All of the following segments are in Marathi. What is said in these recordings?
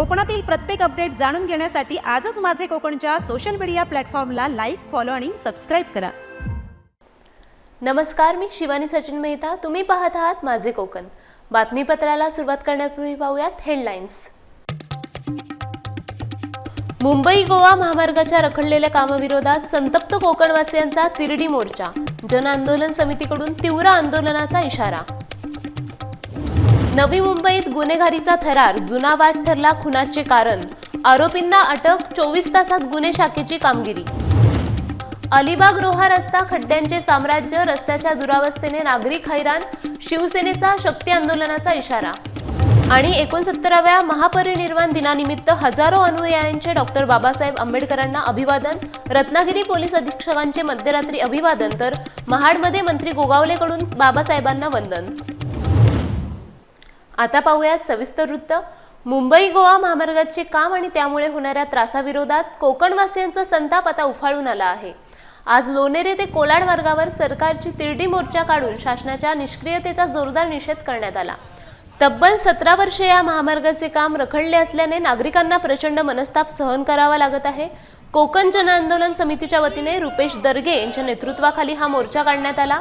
कोकणातील प्रत्येक अपडेट जाणून घेण्यासाठी आजच माझे कोकणच्या सोशल मीडिया प्लॅटफॉर्मला लाईक फॉलो आणि सबस्क्राईब करा. नमस्कार मी शिवानी सचिन मेहता. तुम्ही पाहत आहात माझे कोकण. बातमीपत्राला सुरुवात करण्यापूर्वी पाहूयात हेडलाईन्स मुंबई गोवा महामार्गाच्या रखडलेल्या कामाविरोधात संतप्त कोकणवासियांचा तिरडी मोर्चा. जन आंदोलन समितीकडून तीव्र आंदोलनाचा इशारा. नवी मुंबईत गुन्हेगारीचा थरार जुना वाट ठरला खुनाचे कारण. आरोपींना अटक चोवीस तासात गुन्हे शाखेची कामगिरी. अलिबाग रोहा रस्ता खड्ड्यांचे साम्राज्य रस्त्याच्या दुरावस्थेने नागरिक हैराण शिवसेनेचा शक्ती आंदोलनाचा इशारा. आणि एकोणसत्तराव्या महापरिनिर्वाण दिनानिमित्त हजारो अनुयायांचे डॉक्टर बाबासाहेब आंबेडकरांना अभिवादन रत्नागिरी पोलीस अधीक्षकांचे मध्यरात्री अभिवादन तर महाडमध्ये मंत्री गोगावलेकडून बाबासाहेबांना वंदन. आता पाहूया सविस्तर वृत्त. मुंबई गोवा महामार्गाचे काम आणि त्यामुळे होणाऱ्या त्रासाविरोधात कोकणवासियांचा संताप आता उफाळून आला आहे. आज लोणेरे ते कोलाड मार्गावर सरकारची तिरडी मोर्चा काढून शासनाच्या निष्क्रियतेचा जोरदार निषेध करण्यात आला. तब्बल सतरा वर्षे या महामार्गाचे काम रखडले असल्याने नागरिकांना प्रचंड मनस्ताप सहन करावा लागत आहे. कोकण जन आंदोलन समितीच्या वतीने रुपेश दर्गे यांच्या नेतृत्वाखाली हा मोर्चा काढण्यात आला.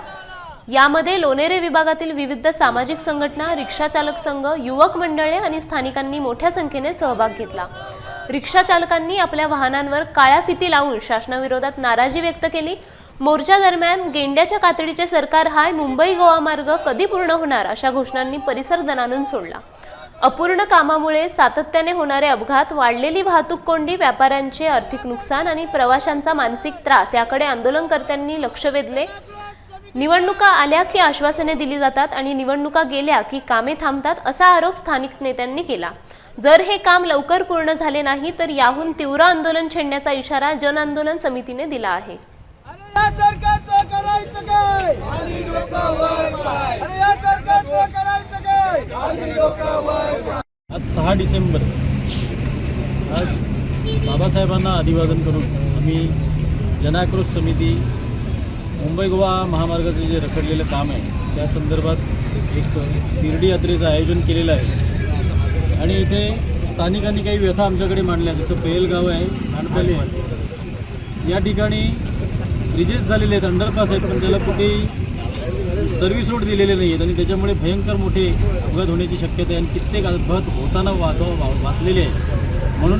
यामध्ये लोणेरे विभागातील विविध सामाजिक संघटना रिक्षा चालक संघ युवक मंडळे आणि स्थानिकांनी मोठ्या संख्येने सहभाग घेतला. रिक्षा चालकांनी आपल्या वाहनांवर काळ्या फिती लावून शासनाविरोधात नाराजी व्यक्त केली. मोर्चा दरम्यान गेंड्याच्या कातडीचे सरकार हाय मुंबई गोवा मार्ग कधी पूर्ण होणार अशा घोषणांनी परिसर दणानून सोडला. अपूर्ण कामामुळे सातत्याने होणारे अपघात वाढलेली वाहतूक कोंडी व्यापाऱ्यांचे आर्थिक नुकसान आणि प्रवाशांचा मानसिक त्रास याकडे आंदोलनकर्त्यांनी लक्ष वेधले. निवडणुका आल्या की आश्वासने दिली जातात आणि निवडणुका गेल्या की कामे थांबतात असा आरोप स्थानिक नेत्यांनी केला. जर हे काम लवकर पूर्ण झाले नाही तर याहून तीव्र आंदोलन छेडण्याचा इशारा जन आंदोलन समितीने दिला आहे. अरे या सरकारचं करायचं काय? अरे या सरकारचं करायचं काय? आज सहा डिसेंबर. आज बाबासाहेबांना अभिवादन करून आम्ही जनाक्रोश समिती मुंबई गोवा महामार्गाचं जे रखडलेलं काम आहे त्या संदर्भात एक तिरडी यात्रेचं आयोजन केलेलं आहे. आणि इथे स्थानिकांनी काही व्यथा आमच्याकडे मांडल्या जसं पेलगाव आहे खानपल्ली आहे. या ठिकाणी ब्रिजेस झालेले आहेत अंडरपास आहेत पण त्याला कुठेही सर्व्हिस रोड दिलेले नाही आहेत. आणि त्याच्यामुळे भयंकर मोठे अपघात होण्याची शक्यता आहे. आणि कित्येक अपघात होताना वाद वा- वाचलेले आहेत. म्हणून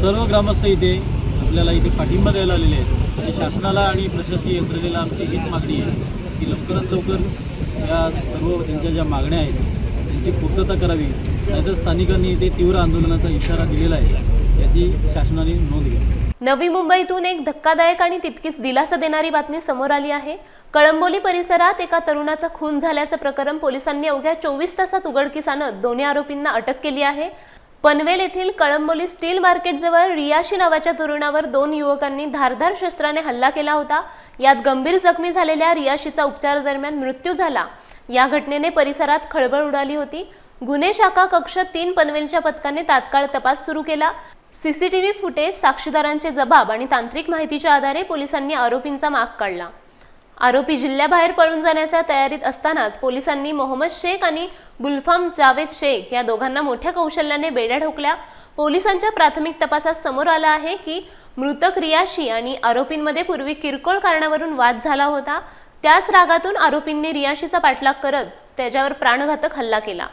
सर्व ग्रामस्थ इथे आपल्याला इथे पाठिंबा द्यायला आलेले आहेत. आणि शासनाला आणि प्रशासकीय यंत्रणेला आमची हीच मागणी आहे की लवकरात लवकर या सर्व त्यांच्या ज्या मागण्या आहेत त्यांची पूर्तता करावी. नाहीतर स्थानिकांनी ते तीव्र आंदोलनाचा इशारा दिलेला आहे याची शासनाने नोंद घ्यावी. नवी मुंबईतून एक धक्कादायक आणि तितकीच दिलासा देणारी बातमी समोर आली आहे. कळंबोली परिसरात एका तरुणाचा खून झाल्याचं प्रकरण पोलिसांनी अवघ्या चोवीस तासात उघडकीस आणत दोन्ही आरोपींना अटक केली आहे. पनवेल येथील कळंबोली स्टील मार्केटजवळ रियाशी नावाच्या तरुणावर दोन युवकांनी धारधार शस्त्राने हल्ला केला होता. यात गंभीर जखमी झालेल्या रियाशीचा उपचार दरम्यान मृत्यू झाला. या घटनेने परिसरात खळबळ उडाली होती. गुन्हे शाखा कक्ष तीन पनवेलच्या पथकाने तात्काळ तपास सुरू केला. सीसीटीव्ही फुटेज साक्षीदारांचे जबाब आणि तांत्रिक माहितीच्या आधारे पोलिसांनी आरोपींचा माग काढला. आरोपी जिल्ह्याबाहेर पळून जाण्याच्या तयारीत असतानाच पोलिसांनी मोहम्मद शेख आणि गुलफाम जावेद शेख या दोघांना मोठ्या कौशल्याने बेड्या ठोकल्या पोलिसांच्या प्राथमिक तपासात समोर आलं आहे की मृतक रियाशी आणि आरोपींमध्ये पूर्वी किरकोळ कारणावरून वाद झाला होता. त्याच रागातून आरोपींनी रियाशीचा पाठलाग करत त्याच्यावर प्राणघातक हल्ला केला.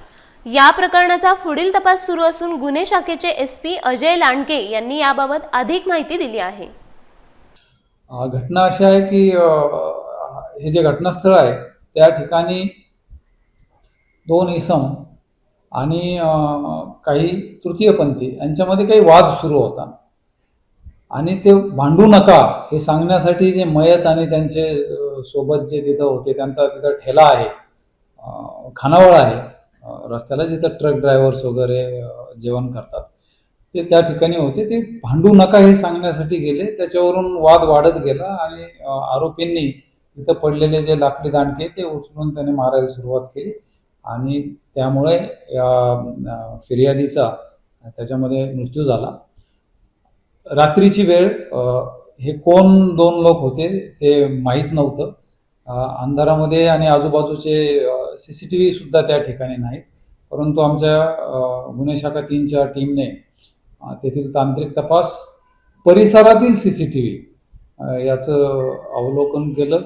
या प्रकरणाचा पुढील तपास सुरू असून गुन्हे शाखेचे एस पी अजय लांडके यांनी याबाबत अधिक माहिती दिली आहे. घटना अशी आहे की हे जे घटनास्थळ आहे त्या ठिकाणी दोन इसम आणि काही तृतीयपंथी यांच्यामध्ये काही वाद सुरू होता. आणि ते भांडू नका हे सांगण्यासाठी जे मयत आणि त्यांचे सोबत जे तिथं होते त्यांचा तिथं ठेला आहे खानावळ आहे रस्त्याला जिथं ट्रक ड्रायव्हर्स वगैरे जेवण करतात ते त्या ठिकाणी होते. ते भांडू नका हे सांगण्यासाठी गेले त्याच्यावरून वाद वाढत गेला आणि आरोपींनी तिथं पडलेले जे लाकडी दांडके ते उचलून त्याने मारायला सुरुवात केली. आणि त्यामुळे या फिर्यादीचा त्याच्यामध्ये मृत्यू झाला. रात्रीची वेळ हे कोण दोन लोक होते ते माहीत नव्हतं. अंधारामध्ये आणि आजूबाजूचे सी सी टी व्ही सुद्धा त्या ठिकाणी नाहीत. परंतु आमच्या गुन्हे शाखा तीनच्या टीमने तेथील तांत्रिक तपास परिसरातील सी सी टी व्ही याचं अवलोकन केलं.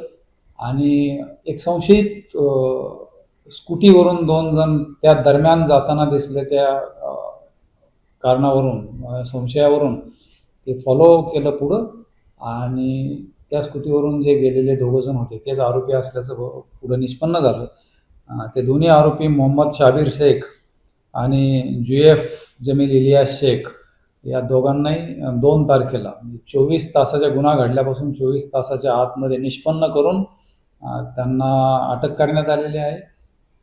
आणि एक संशयित स्कूटीवरून दोन जण त्या दरम्यान जाताना दिसल्याच्या कारणावरून संशयावरून ते फॉलो केलं पुढं आणि त्या स्कूटीवरून जे गेलेले दोघंजण होते तेच आरोपी असल्याचं पुढं निष्पन्न झालं. ते दोन्ही आरोपी मोहम्मद शाबीर शेख आणि जुएफ जमील इलियास शेख या दोघांनाही दोन तारखेला म्हणजे चोवीस तासाच्या गुन्हा घडल्यापासून चोवीस तासाच्या आतमध्ये निष्पन्न करून त्यांना अटक करण्यात आलेली आहे.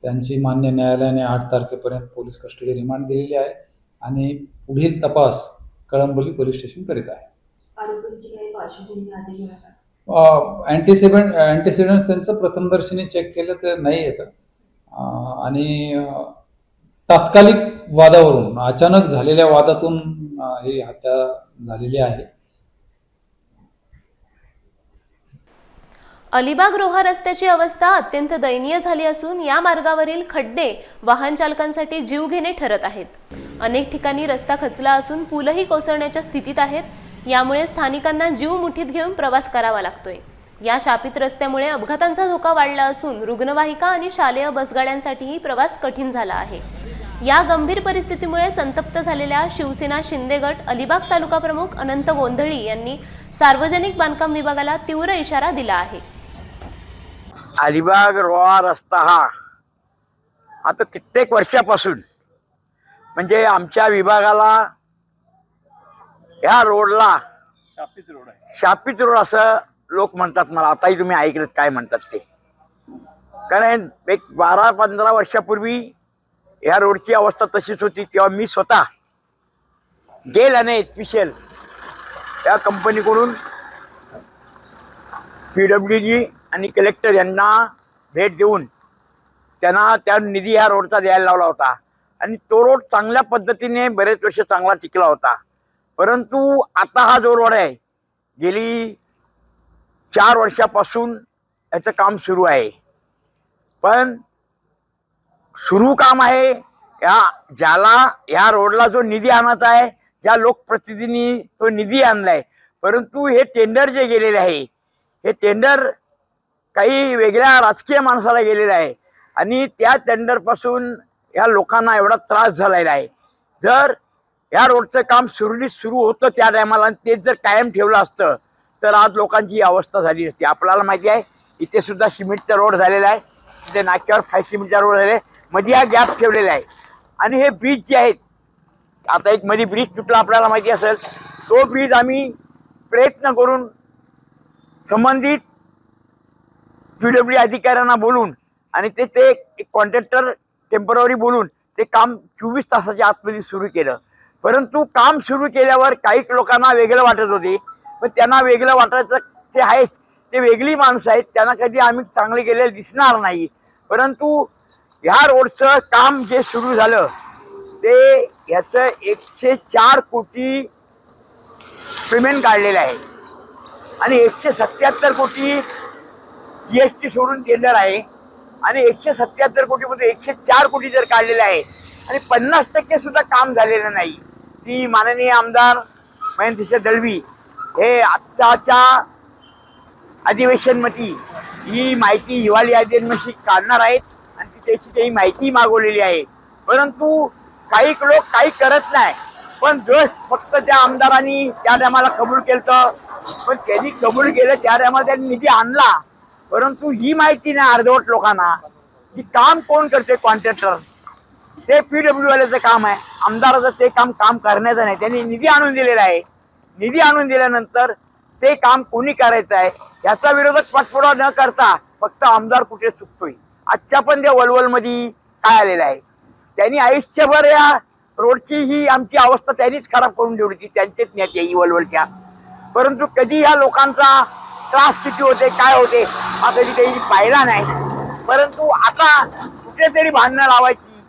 त्यांची मान्य न्यायालयाने आठ तारखेपर्यंत पोलीस कस्टडी रिमांड दिलेली आहे आणि पुढील तपास कळंबोली पोलीस स्टेशन करीत आहे. अँटीसिडेंट अँटीसिडेंट्स त्यांचं प्रथमदर्शनी चेक केलं तर नाही येतं. आणि तात्कालिक वादावरून अचानक झालेल्या वादातून ही हत्या झालेली आहे. अलिबाग रोहा रस्त्याची अवस्था अत्यंत दयनीय झाली असून या मार्गावरील खड्डे वाहन चालकांसाठी जीवघेणे ठरत आहेत. अनेक ठिकाणी रस्ता खचला असून पूलही कोसळण्याच्या स्थितीत आहेत. यामुळे स्थानिकांना जीव मुठीत घेऊन प्रवास करावा लागतोय. या शापित रस्त्यामुळे अपघातांचा धोका वाढला असून रुग्णवाहिका आणि शालेय बसगाड्यांसाठीही प्रवास कठीण झाला आहे. या गंभीर परिस्थितीमुळे संतप्त झालेल्या शिवसेना शिंदे गट अलिबाग तालुका प्रमुख अनंत गोंधळी यांनी सार्वजनिक बांधकाम विभागाला तीव्र इशारा दिला आहे. अलिबाग रोहा रस्ता हा. आता कित्येक वर्षापासून म्हणजे आमच्या विभागाला ह्या रोडला शापित रोड आहे. शापित रोड असं लोक म्हणतात मला. आताही तुम्ही ऐकलं काय म्हणतात ते. कारण एक बारा पंधरा वर्षापूर्वी ह्या रोडची अवस्था तशीच होती. तेव्हा मी स्वतः गेल आणि या कंपनीकडून पी डब्ल्यू डी आणि कलेक्टर यांना भेट देऊन त्यांना त्या निधी ह्या रोडचा द्यायला लावला होता. आणि तो रोड चांगल्या पद्धतीने बरेच वर्ष चांगला टिकला होता. परंतु आता हा जो रोड आहे गेली चार वर्षापासून याचं काम सुरू आहे. पण सुरू काम आहे या ज्याला ह्या रोडला जो निधी आणायचा आहे ज्या लोकप्रतिनिधींनी तो निधी आणलाय. परंतु हे टेंडर जे गेलेले आहे हे टेंडर काही वेगळ्या राजकीय माणसाला गेलेलं आहे. आणि त्या टेंडरपासून या लोकांना एवढा त्रास झालेला आहे. जर या रोडचं काम सुरळीत सुरू होतं त्या टायमाला आणि तेच जर कायम ठेवलं असतं तर आज लोकांची अवस्था झाली असती. आपल्याला माहिती आहे इथे सुद्धा सिमेंटचा रोड झालेला आहे. तिथे नाक्यावर फाय सिमेंटचा रोड झाले मध्ये हा गॅप ठेवलेला आहे. आणि हे ब्रिज जे आहेत आता एक मध्ये ब्रिज तुटला आपल्याला माहिती असेल तो ब्रिज आम्ही प्रयत्न करून संबंधित पी डब्ल्यू अधिकाऱ्यांना बोलून आणि ते ते कॉन्ट्रॅक्टर टेंपररी बोलून ते काम चोवीस तासाच्या आतमध्ये सुरू केलं. परंतु काम सुरू केल्यावर काही लोकांना वेगळं वाटत होते. पण त्यांना वेगळं वाटायचं ते आहेच ते वेगळी माणसं आहेत. त्यांना कधी आम्ही चांगले केलेले दिसणार नाही. परंतु ह्या रोडचं काम जे सुरू झालं ते ह्याचं एकशे चार कोटी पेमेंट काढलेलं आहे. आणि एकशे सत्याहत्तर कोटी जी एस टी सोडून टेंडर आहे. आणि एकशे सत्याहत्तर कोटीमध्ये एकशे चार कोटी जर काढलेले आहे आणि पन्नास टक्के सुद्धा काम झालेलं नाही. ती माननीय आमदार महेंद्रसिंह दळवी हे आत्ताच्या अधिवेशनमध्ये ही माहिती हिवाळी अधिवेशनशी काढणार आहेत आणि ती त्याची काही माहिती मागवलेली आहे. परंतु काही लोक काही करत नाही. पण जस फक्त त्या आमदारांनी त्या टायमाला कबूल केलं पण त्यांनी कबूल केलं त्या टायमाला त्यांनी निधी आणला. परंतु ही माहिती नाही अर्धवट लोकांना की काम कोण करते कॉन्ट्रॅक्टर ते पीडब्ल्यू वाल्याचं काम आहे. आमदाराचं ते काम काम करण्याचं नाही. त्यांनी निधी आणून दिलेला आहे. निधी आणून दिल्यानंतर ते काम कोणी करायचं आहे? याचा विरोधक पाठपुरावा न करता फक्त आमदार कुठे चुकतोय? आजच्या पण त्या वलवलमध्ये काय आलेलं आहे? त्यांनी आयुष्यभर या रोडची ही आमची अवस्था त्यांनीच खराब करून ठेवली होती. त्यांचेच नेते ही वलवलच्या. परंतु कधी ह्या लोकांचा त्रास किती होते काय होते हा कधी काही पाहिला नाही. परंतु आता कुठेतरी भांडणं लावायची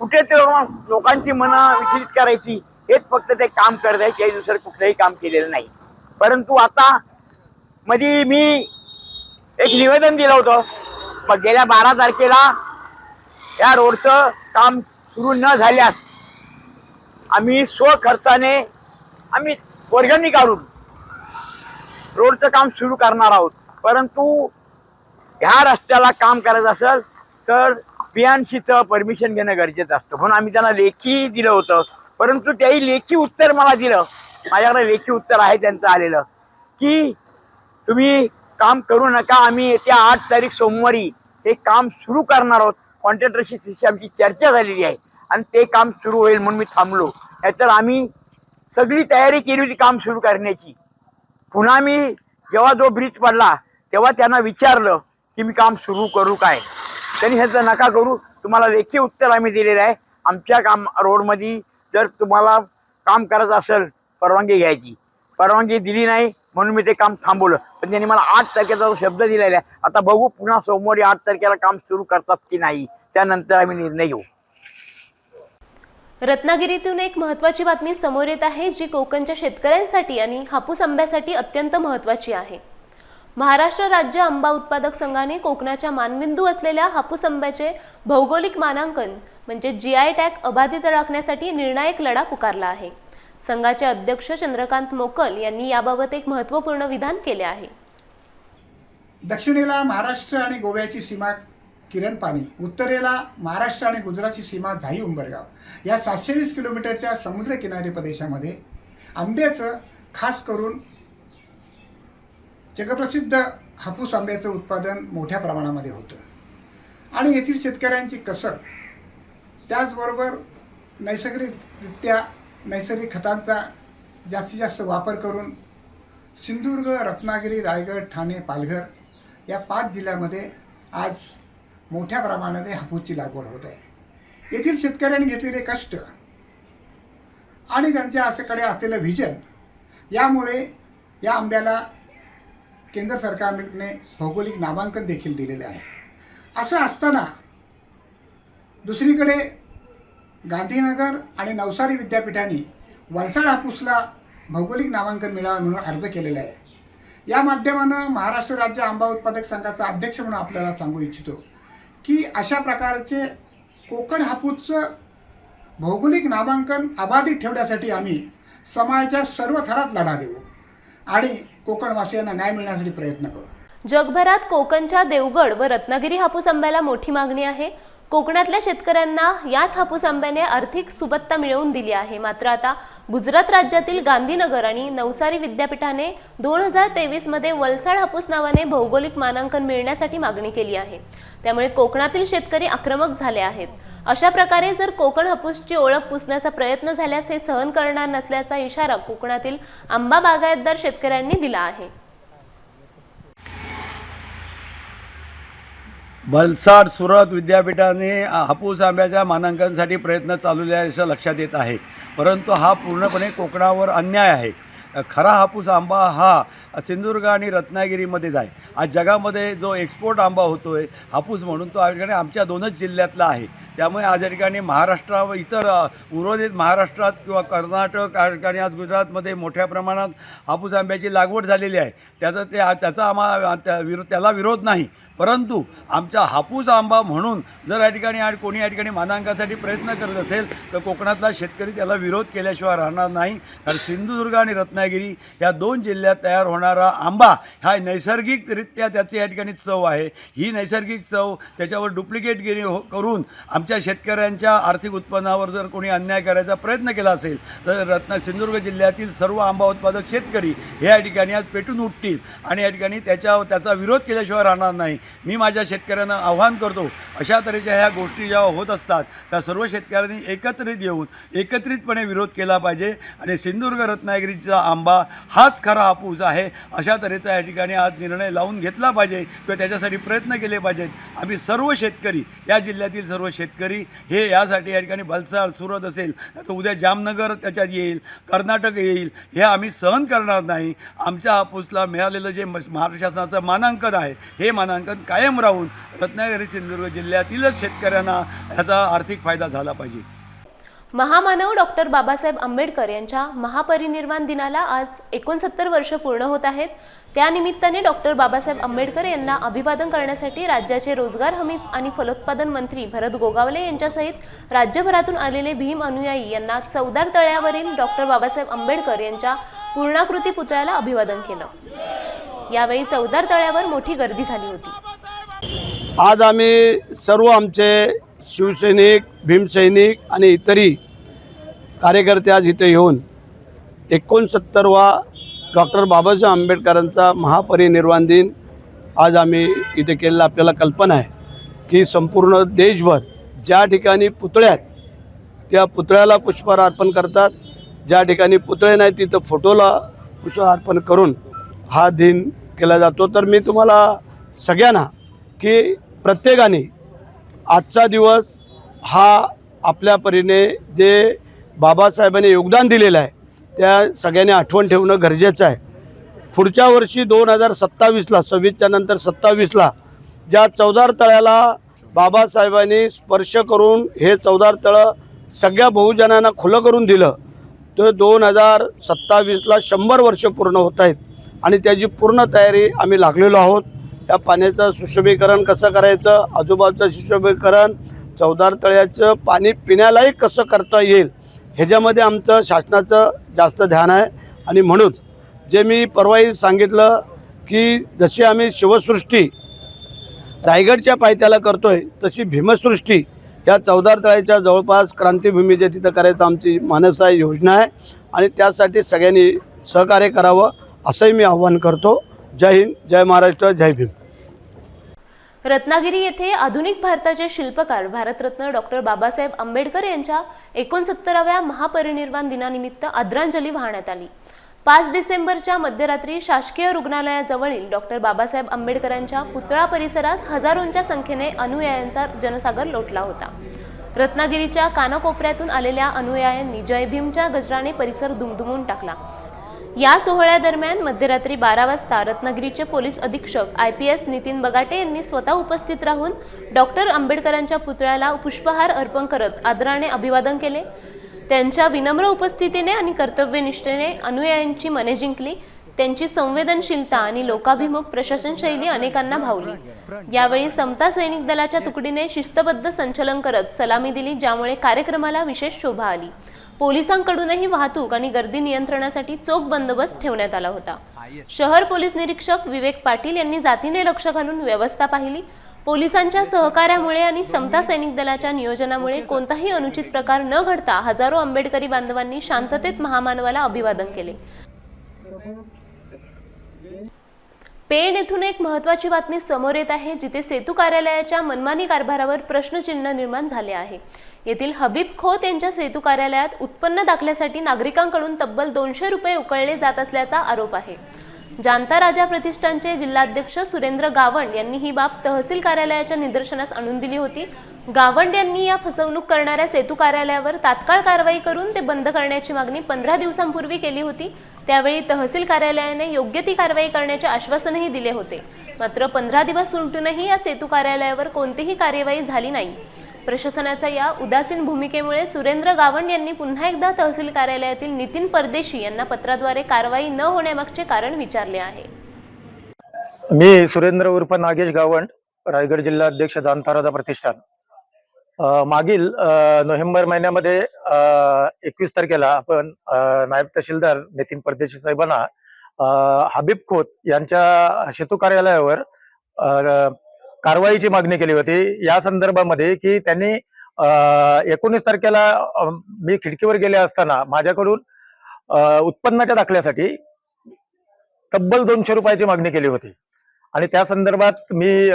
कुठेतरी लोकांची मनं विचलित करायची हेच फक्त ते काम करत आहे काही दुसरं कुठलंही काम केलेलं नाही. परंतु आता मध्ये मी एक निवेदन दिलं होतं मग गेल्या बारा तारखेला या रोडचं काम सुरू न झाल्यास आम्ही स्वखर्चाने आम्ही वर्गणी काढून रोडचं काम सुरू करणार आहोत. परंतु ह्या रस्त्याला काम करायचं असेल तर पियांशीचं परमिशन घेणं गरजेचं असतं. म्हणून आम्ही त्यांना लेखी दिलं होतं. परंतु त्याही लेखी उत्तर मला दिलं. माझ्याकडे लेखी उत्तर आहे त्यांचं आलेलं. की तुम्ही काम करू नका. आम्ही येत्या आठ तारीख सोमवारी हे काम सुरू करणार आहोत. कॉन्ट्रॅक्टरशी आमची चर्चा झालेली आहे. आणि ते काम सुरू होईल म्हणून मी थांबलो. नाहीतर आम्ही सगळी तयारी केली होती काम सुरू करण्याची. पुन्हा मी जेव्हा जो ब्रिज पडला तेव्हा त्यांना विचारलं की मी काम सुरू करू काय? त्यांनी ह्याचं नका करू. तुम्हाला लेखी उत्तर आम्ही दिलेलं आहे. आमच्या काम रोडमध्ये जर तुम्हाला काम करायचं असेल परवानगी घ्यायची. परवानगी दिली नाही म्हणून मी ते काम थांबवलं. पण त्यांनी मला आठ तारखेचा जो शब्द दिलेला आहे आता बघू पुन्हा सोमवारी आठ तारखेला काम सुरू करतात की नाही त्यानंतर आम्ही निर्णय घेऊ. रत्नागिरीतून एक महत्त्वाची बातमी समोर येत आहे जी कोकणच्या शेतकऱ्यांसाठी आणि हापूस आंब्यासाठी अत्यंत महत्त्वाची आहे. महाराष्ट्र राज्य आंबा उत्पादक संघाने कोकणाच्या मानबिंदू असलेल्या हापूस आंब्याचे भौगोलिक मानांकन म्हणजे जी आय टॅग अबाधित राखण्यासाठी निर्णायक लढा पुकारला आहे. संघाचे अध्यक्ष चंद्रकांत मोकल यांनी याबाबत एक महत्त्वपूर्ण विधान केले आहे. दक्षिणेला महाराष्ट्र आणि गोव्याची सीमा किरण पाणी उत्तरेला महाराष्ट्र आणि गुजरातची सीमा झाई उंबरगाव. या सातशे वीस किलोमीटरच्या समुद्रकिनारी प्रदेशामध्ये आंब्याचं खास करून जगप्रसिद्ध हापूस आंब्याचं उत्पादन मोठ्या प्रमाणामध्ये होतं. आणि येथील शेतकऱ्यांची कसर त्याचबरोबर नैसर्गिकरित्या नैसर्गिक खतांचा जास्तीत जास्त वापर करून सिंधुदुर्ग रत्नागिरी रायगड ठाणे पालघर या पाच जिल्ह्यामध्ये आज मोठ्या प्रमाणाने हापूसची लागवड होत आहे. येथील शेतकऱ्यांनी घेतलेले कष्ट आणि त्यांच्या असेकडे असलेलं व्हिजन यामुळे या आंब्याला केंद्र सरकारने भौगोलिक नामांकन देखील दिलेले आहे. असं असताना दुसरीकडे गांधीनगर आणि नवसारी विद्यापीठाने वलसाड हापूसला भौगोलिक नामांकन मिळावं म्हणून अर्ज केलेला आहे. या माध्यमानं महाराष्ट्र राज्य आंबा उत्पादक संघाचा अध्यक्ष म्हणून आपल्याला सांगू इच्छितो की अशा प्रकारचे कोकण हापूसचं भौगोलिक नामांकन अबाधित ठेवण्यासाठी आम्ही समाजाच्या सर्व थरात लढा देऊ आणि कोकणवासियांना न्याय मिळण्यासाठी प्रयत्न करू. जगभरात कोकणच्या देवगड व रत्नागिरी हापूस आंब्याला मोठी मागणी आहे. कोकणातल्या शेतकऱ्यांना याच हापूस आंब्याने आर्थिक सुबत्ता मिळवून दिली आहे. मात्र आता गुजरात राज्यातील गांधीनगर आणि नवसारी विद्यापीठाने दोन हजार तेवीसमध्ये वलसाड हापूस नावाने भौगोलिक मानांकन मिळण्यासाठी मागणी केली आहे. त्यामुळे कोकणातील शेतकरी आक्रमक झाले आहेत. अशा प्रकारे जर कोकण हापूसची ओळख पुसण्याचा प्रयत्न झाल्यास हे सहन करणार नसल्याचा इशारा कोकणातील आंबा बागायतदार शेतकऱ्यांनी दिला आहे. वलसाड सुरत विद्यापीठाने हापूस आंब्याच्या मानांकनासाठी प्रयत्न चालवले आहे असं लक्षात येत आहे. परंतु हा पूर्णपणे कोकणावर अन्याय आहे. खरा हापूस आंबा हा सिंधुदुर्ग आणि रत्नागिरीमध्येच आहे आज जगामध्ये जो एक्सपोर्ट आंबा होतो आहे हापूस म्हणून तो या ठिकाणी आमच्या दोनच जिल्ह्यातला आहे. त्यामुळे आज या ठिकाणी महाराष्ट्रा व इतर उर्वरित महाराष्ट्रात किंवा कर्नाटक या ठिकाणी आज गुजरातमध्ये मोठ्या प्रमाणात हापूस आंब्याची लागवड झालेली आहे. त्याचं ते त्याचा आम्हा त्या विरो त्याला विरोध नाही. परंतु आमचा हापूस आंबा म्हणून जर या ठिकाणी आणि कोणी या ठिकाणी मानांकासाठी प्रयत्न करत असेल तर कोकणातला शेतकरी त्याला विरोध केल्याशिवाय राहणार नाही. कारण सिंधुदुर्ग आणि रत्नागिरी या दोन जिल्ह्यात तयार होणारा आंबा हा नैसर्गिकरित्या त्याची या ठिकाणी चव आहे. ही नैसर्गिक चव त्याच्यावर डुप्लिकेट गिरी हो करून आमच्या शेतकऱ्यांच्या आर्थिक उत्पन्नावर जर कोणी अन्याय करायचा प्रयत्न केला असेल तर रत्ना सिंधुदुर्ग जिल्ह्यातील सर्व आंबा उत्पादक शेतकरी हे या ठिकाणी आज पेटून उठतील आणि या ठिकाणी त्याच्या त्याचा विरोध केल्याशिवाय राहणार नाही. मी माझ्या शेतकऱ्यांना आव्हान करतो अशा तऱ्हेच्या ह्या गोष्टी जेव्हा होत असतात त्या सर्व शेतकऱ्यांनी एकत्रित येऊन एकत्रितपणे विरोध केला पाहिजे. आणि सिंधुदुर्ग रत्नागिरीचा आंबा हाच खरा हापूस आहे अशा तऱ्हेचा या ठिकाणी आज निर्णय लावून घेतला पाहिजे किंवा त्याच्यासाठी प्रयत्न केले पाहिजेत. आम्ही सर्व शेतकरी या जिल्ह्यातील सर्व शेतकरी हे यासाठी या ठिकाणी वलसाड सुरत असेल तर उद्या जामनगर त्याच्यात येईल कर्नाटक येईल हे आम्ही सहन करणार नाही. आमच्या हापूसला मिळालेलं जे महाराष्ट्र शासनाचं मानांकन आहे हे मानांकन कायम राहून रत्नागिरी सिंधुदुर्ग जिल्ह्यातीलच शेतकऱ्यांना ह्याचा आर्थिक फायदा झाला पाहिजे. महामानव डॉक्टर बाबासाहेब आंबेडकर यांच्या महापरिनिर्वाण दिनाला आज एकोणसत्तर वर्ष पूर्ण होत आहेत. त्यानिमित्ताने डॉक्टर बाबासाहेब आंबेडकर यांना अभिवादन करण्यासाठी राज्याचे रोजगार हमी आणि फलोत्पादन मंत्री भरत गोगावले यांच्यासहित राज्यभरातून आलेले भीम अनुयायी यांना चौदार तळ्यावरील डॉक्टर बाबासाहेब आंबेडकर यांच्या पूर्णाकृती पुतळ्याला अभिवादन केलं. यावेळी चौदार तळ्यावर मोठी गर्दी झाली होती. आज आम्ही सर्व आमचे शिवसैनिक भीमसैनिक आणि इतरही कार्यकर्ते आज इथे येऊन एकोणसत्तरवा डॉक्टर बाबासाहेब आंबेडकरांचा महापरिनिर्वाण दिन आज आम्ही इथे केलेला आपल्याला कल्पना आहे की संपूर्ण देशभर ज्या ठिकाणी पुतळे आहेत त्या पुतळ्याला पुष्पहार अर्पण करतात. ज्या ठिकाणी पुतळे नाही तिथं फोटोला पुष्प अर्पण करून हा दिन केला जातो. तर मी तुम्हाला सगळ्यांना की प्रत्येकाने आजचा दिवस हा आपल्या परीने जे बाबासाहेबांनी योगदान दिलेलं आहे त्या सगळ्यांनी आठवण ठेवणं गरजेचं आहे. पुढच्या वर्षी दोन हजार सत्तावीसला सव्वीसच्या नंतर सत्तावीसला ज्या चौदार तळ्याला बाबासाहेबांनी स्पर्श करून हे चौदार तळं सगळ्या बहुजनांना खुलं करून दिलं तर दोन हजार सत्तावीसला शंभर वर्ष पूर्ण होत आहेत. आणि त्याची पूर्ण तयारी आम्ही लागलेलो आहोत. या पाण्याचं सुशोभीकरण कसं करायचं? आजूबाजूचं सुशोभीकरण चौदार तळ्याचं पाणी पिण्यालाही कसं करता येईल? ह्याच्यामध्ये आमचं शासनाचं जास्त ध्यान आहे. आणि म्हणून जे मी परवाही सांगितलं की जशी आम्ही शिवसृष्टी रायगडच्या पायथ्याला करतो आहे तशी भीमसृष्टी या चौदार तळ्याच्या जवळपास क्रांतीभूमीच्या तिथं करायचं आमची मानस आहे योजना आहे. आणि त्यासाठी सगळ्यांनी सहकार्य करावं. असंही मी आव्हान करतो. जय हिंद जय महाराष्ट्र जय भीम. रत्नागिरी येथे आधुनिक भारताचे शिल्पकार भारतरत्न डॉक्टर बाबासाहेब आंबेडकर यांच्या एकोणसत्तराव्या महापरिनिर्वाण दिनानिमित्त आदरांजली वाहण्यात आली. पाच डिसेंबरच्या मध्यरात्री शासकीय रुग्णालयाजवळील डॉक्टर बाबासाहेब आंबेडकरांच्या पुतळा परिसरात हजारोंच्या संख्येने अनुयायांचा जनसागर लोटला होता. रत्नागिरीच्या कानाकोपऱ्यातून आलेल्या अनुयायांनी जय भीमच्या गजराने परिसर दुमदुमून टाकला. या सोहळ्यादरम्यान मध्यरात्री बारा वाजता रत्नागिरीचे पोलीस अधीक्षक I P S Nitin Bagate यांनी स्वतः उपस्थित राहून डॉक्टर आंबेडकरांच्या पुतळ्याला पुष्पहार अर्पण करत आदराने अभिवादन केले. त्यांच्या विनम्र उपस्थितीने आणि कर्तव्यनिष्ठेने अनुयायांची मने जिंकली. त्यांची संवेदनशीलता आणि लोकाभिमुख प्रशासन शैली अनेकांना भावली. यावेळी समता सैनिक दलाच्या तुकडीने शिस्तबद्ध संचलन करत सलामी दिली ज्यामुळे कार्यक्रमाला विशेष शोभा आली. पोलिसांकडूनही वाहतूक आणि गर्दी नियंत्रणासाठी चोख बंदोबस्त ठेवण्यात आला होता. शहर पोलीस निरीक्षक विवेक पाटील यांनी जातीने लक्ष घालून व्यवस्था पाहिली. पोलिसांच्या सहकार्यामुळे आणि समता सैनिक दलाच्या नियोजनामुळे कोणताही अनुचित प्रकार न घडता हजारो आंबेडकरी बांधवांनी शांततेत महामानवाला अभिवादन केले. पेण येथून एक महत्वाची बातमी समोर येत आहे जिथे सेतू कार्यालयाच्या मनमानी कारभारावर प्रश्नचिन्ह निर्माण झाले आहे. येथील हबीब खोत यांच्या सेतू कार्यालयात उत्पन्न दाखल्यासाठी नागरिकांकडून तब्बल दोनशे रुपये उकळले जात असल्याचा आरोप आहे. जांता राजा प्रतिष्ठानचे जिल्हाध्यक्ष सुरेंद्र गावंड यांनी ही बाब तहसील कार्यालयाच्या निदर्शनास आणून दिली होती. गावंड यांनी या फसवणूक करणाऱ्या सेतू कार्यालयावर तात्काळ कारवाई करून ते बंद करण्याची मागणी पंधरा दिवसांपूर्वी केली होती. त्यावेळी तहसील कार्यालयाने योग्य ती कारवाई करण्याचे आश्वासनही दिले होते. मात्र पंधरा दिवस उलटूनही या सेतू कार्यालयावर कोणतीही कार्यवाही झाली नाही. प्रशासनाच्या या उदासीन भूमिकेमुळे सुरेंद्र गावंड यांनी पुन्हा एकदा तहसील कार्यालयातील नितीन परदेशी यांना पत्राद्वारे कारवाई न होण्यामागचे कारण विचारले आहे. मी सुरेंद्र उर्फ नागेश गावंड रायगड जिल्हा अध्यक्ष जांताराजा प्रतिष्ठान. मागील नोव्हेंबर महिन्यामध्ये एकवीस तारखेला आपण नायब तहसीलदार नितीन परदेशी साहेबांना हबीब खोत यांच्या सेतू कार्यालयावर कारवाईची मागणी केली होती. या संदर्भामध्ये की त्यांनी एकोणीस तारखेला मी खिडकीवर गेले असताना माझ्याकडून उत्पन्नाच्या दाखल्यासाठी तब्बल दोनशे रुपयाची मागणी केली होती. आणि त्या संदर्भात मी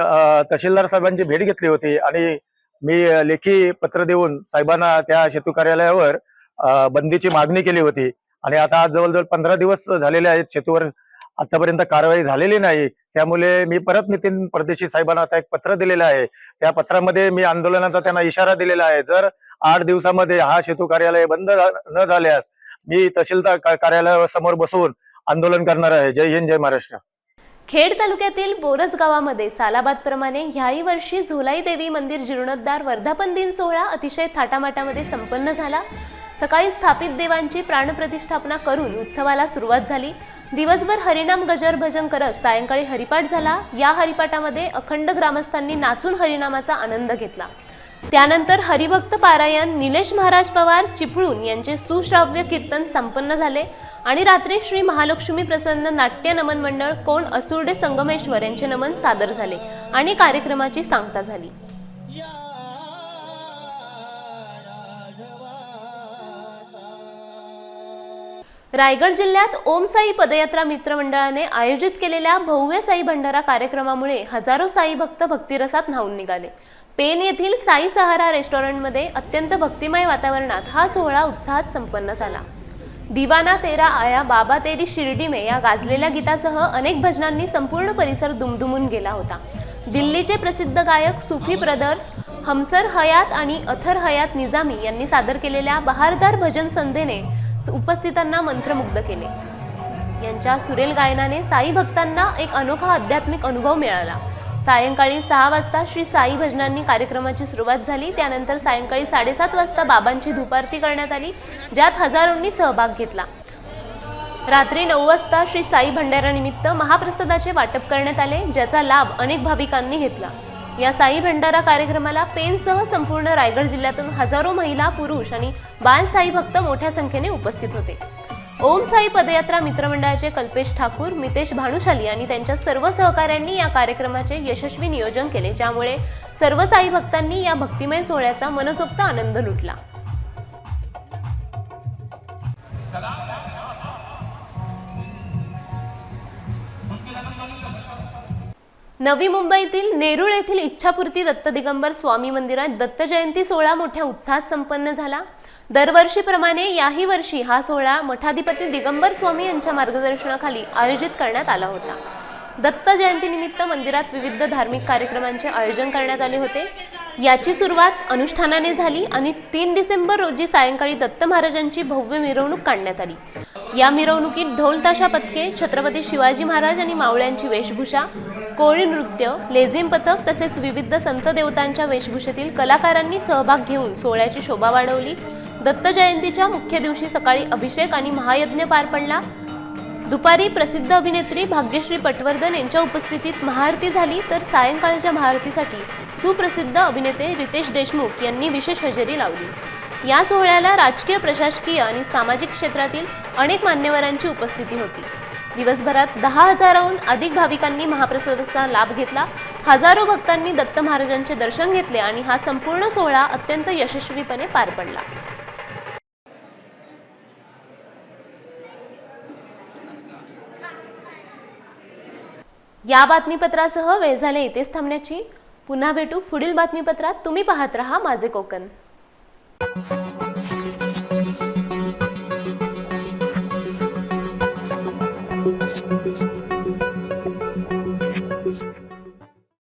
तहसीलदार साहेबांची भेट घेतली होती आणि मी लेखी पत्र देऊन साहेबांना त्या शेतू कार्यालयावर बंदीची मागणी केली होती. आणि आता आज जवळजवळ पंधरा दिवस झालेले आहेत शेतूवर आतापर्यंत कारवाई झालेली नाही. त्यामुळे मी परत नितीन परदेशी साहेबांना आता एक पत्र दिलेलं आहे. त्या पत्रामध्ये मी आंदोलनाचा त्यांना इशारा दिलेला आहे. जर आठ दिवसामध्ये हा सेतू कार्यालय बंद न झाल्यास मी तहसीलदार का- कार्यालयासमोर बसून आंदोलन करणार आहे. जय हिंद जय महाराष्ट्र. खेड तालुक्यातील बोरस गावामध्ये सालाबादप्रमाणे ह्याही वर्षी झोलाई देवी मंदिर जीर्णोद्धार वर्धापन दिन सोहळा अतिशय थाटामाटामध्ये संपन्न झाला. सकाळी स्थापित देवांची प्राणप्रतिष्ठापना करून उत्सवाला सुरुवात झाली. दिवसभर हरिनाम गजर भजन करत सायंकाळी हरिपाठ झाला. या हरिपाठामध्ये अखंड ग्रामस्थांनी नाचून हरिनामाचा आनंद घेतला. त्यानंतर हरिभक्त पारायण निलेश महाराज पवार चिपळूण यांचे सुश्राव्य कीर्तन संपन्न झाले आणि रात्री श्री महालक्ष्मी प्रसन्न नाट्य नमन मंडळ कोण असुर्डे संगमेश्वर यांचे नमन सादर झाले आणि कार्यक्रमाची सांगता झाली. रायगड जिल्ह्यात ओम साई पदयात्रा मित्रमंडळाने आयोजित केलेल्या भव्य साई भंडारा कार्यक्रमामुळे हजारो साई भक्त भक्तिरसात न्हावून निघाले. पेन येथील साई सहारा रेस्टॉरंटमध्ये अत्यंत भक्तिमय वातावरणात हा सोहळा उत्साहात संपन्न झाला. दिवाना तेरा आया बाबा तेरी शिर्डी मे या गाजलेल्या गीतासह अनेक भजनांनी संपूर्ण परिसर दुमदुमून गेला होता. दिल्लीचे प्रसिद्ध गायक सुफी ब्रदर्स हमसर हयात आणि अथर हयात निजामी यांनी सादर केलेल्या बहारदार भजन संध्येने उपस्थितांना मंत्रमुग्ध केले. यांच्या सुरेल गायनाने साई भक्तांना एक अनोखा आध्यात्मिक अनुभव मिळाला. सायंकाळी सहा वाजता श्री साई भजनांनी कार्यक्रमाची सुरुवात झाली. त्यानंतर सायंकाळी साडेसात वाजता बाबांची धुपारती करण्यात आली ज्यात हजारोंनी सहभाग घेतला. रात्री नऊ वाजता श्री साई भंडारानिमित्त महाप्रसादाचे वाटप करण्यात आले ज्याचा लाभ अनेक भाविकांनी घेतला. या साई भंडारा कार्यक्रमाला पेनसह संपूर्ण रायगड जिल्ह्यातून हजारो महिला पुरुष आणि बाल साई भक्त मोठ्या संख्येने उपस्थित होते. ओम साई पदयात्रा मित्रमंडळाचे कल्पेश ठाकूर मितेश भानुशाली आणि त्यांच्या सर्व सहकाऱ्यांनी या कार्यक्रमाचे यशस्वी नियोजन केले ज्यामुळे सर्व साई भक्तांनी या भक्तिमय सोहळ्याचा मनसोक्त आनंद लुटला. नवी मुंबईतील नेरूळ येथील इच्छापूर्ती दत्त दिगंबर स्वामी मंदिरात दत्त जयंती सोहळा मोठ्या उत्साहात संपन्न झाला. दरवर्षीप्रमाणे याही वर्षी हा सोहळा मठाधिपती दिगंबर स्वामी यांच्या मार्गदर्शनाखाली आयोजित करण्यात आला होता. दत्त जयंतीनिमित्त मंदिरात विविध धार्मिक कार्यक्रमांचे आयोजन करण्यात आले होते. याची सुरुवात अनुष्ठानाने झाली आणि तीन डिसेंबर रोजी सायंकाळी दत्त महाराजांची भव्य मिरवणूक काढण्यात आली. या मिरवणुकीत ढोल ताशा पथके छत्रपती शिवाजी महाराज आणि मावळ्यांची वेशभूषा कोळी नृत्य लेझिम पथक तसेच विविध संत देवतांच्या वेशभूषेतील कलाकारांनी सहभाग घेऊन सोहळ्याची शोभा वाढवली. दत्त जयंतीच्या मुख्य दिवशी सकाळी अभिषेक आणि महायज्ञ पार पडला. दुपारी प्रसिद्ध अभिनेत्री भाग्यश्री पटवर्धन यांच्या उपस्थितीत महाआरती झाली तर सायंकाळच्या महाआरतीसाठी सुप्रसिद्ध अभिनेते रितेश देशमुख यांनी विशेष हजेरी लावली. या सोहळ्याला राजकीय प्रशासकीय आणि सामाजिक क्षेत्रातील अनेक मान्यवरांची उपस्थिती होती. दिवसभरात दहा हजाराहून अधिक भाविकांनी महाप्रसादाचा लाभ घेतला. हजारो भक्तांनी दत्त महाराजांचे दर्शन घेतले आणि हा संपूर्ण सोहळा अत्यंत यशस्वीपणे पार पडला. या बातमीपत्रासह वेळ झाले इथेच थांबण्याची. पुन्हा भेटू पुढील बातमीपत्रात. तुम्ही पाहत रहा माझे कोकण.